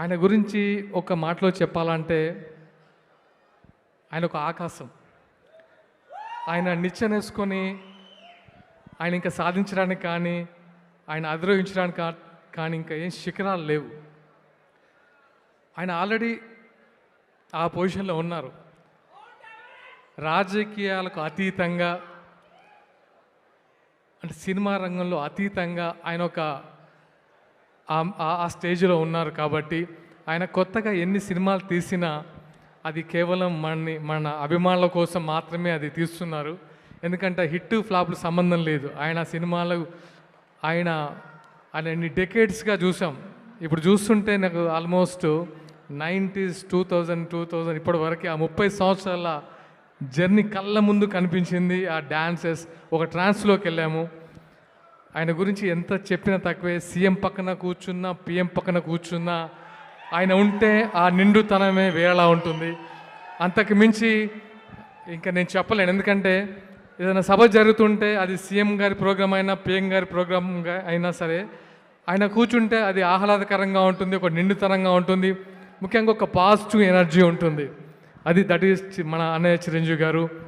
ఆయన గురించి ఒక మాటలో చెప్పాలంటే ఆయన ఒక ఆకాశం. ఆయన నిచ్చెనేసుకొని ఆయన ఇంకా సాధించడానికి కానీ ఆయన అధిరోహించడానికి కానీ ఇంకా ఏం శిఖరాలు లేవు. ఆయన ఆల్రెడీ ఆ పొజిషన్లో ఉన్నారు. రాజకీయాలకు అతీతంగా అంటే సినిమా రంగంలో అతీతంగా ఆయన ఒక ఆ స్టేజ్లో ఉన్నారు కాబట్టి ఆయన కొత్తగా ఎన్ని సినిమాలు తీసినా అది కేవలం మనని మన అభిమానుల కోసం మాత్రమే అది తీస్తున్నారు. ఎందుకంటే హిట్ ఫ్లాప్లు సంబంధం లేదు. ఆయన సినిమాలు ఆయన ఆయన ఎన్ని డెకేడ్స్గా చూసాం. ఇప్పుడు చూస్తుంటే నాకు almost nineties two thousand two thousand ఇప్పటి వరకు ఆ ముప్పై సంవత్సరాల జర్నీ కళ్ళ ముందు కనిపించింది. ఆ డాన్సెస్ ఒక ట్రాన్స్లోకి వెళ్ళాము. ఆయన గురించి ఎంత చెప్పినా తక్కువే. సీఎం పక్కన కూర్చున్నా పిఎం పక్కన కూర్చున్నా ఆయన ఉంటే ఆ నిండుతనమే వేరేలా ఉంటుంది. అంతకు మించి ఇంకా నేను చెప్పలేను. ఎందుకంటే ఏదైనా సభ జరుగుతుంటే అది సీఎం గారి ప్రోగ్రామ్ అయినా పిఎం గారి ప్రోగ్రామ్ అయినా సరే ఆయన కూర్చుంటే అది ఆహ్లాదకరంగా ఉంటుంది ఒక నిండుతనంగా ఉంటుంది. ముఖ్యంగా ఒక పాజిటివ్ ఎనర్జీ ఉంటుంది. అది దట్ ఈస్ మన అన్నయ్య చిరంజీవి గారు.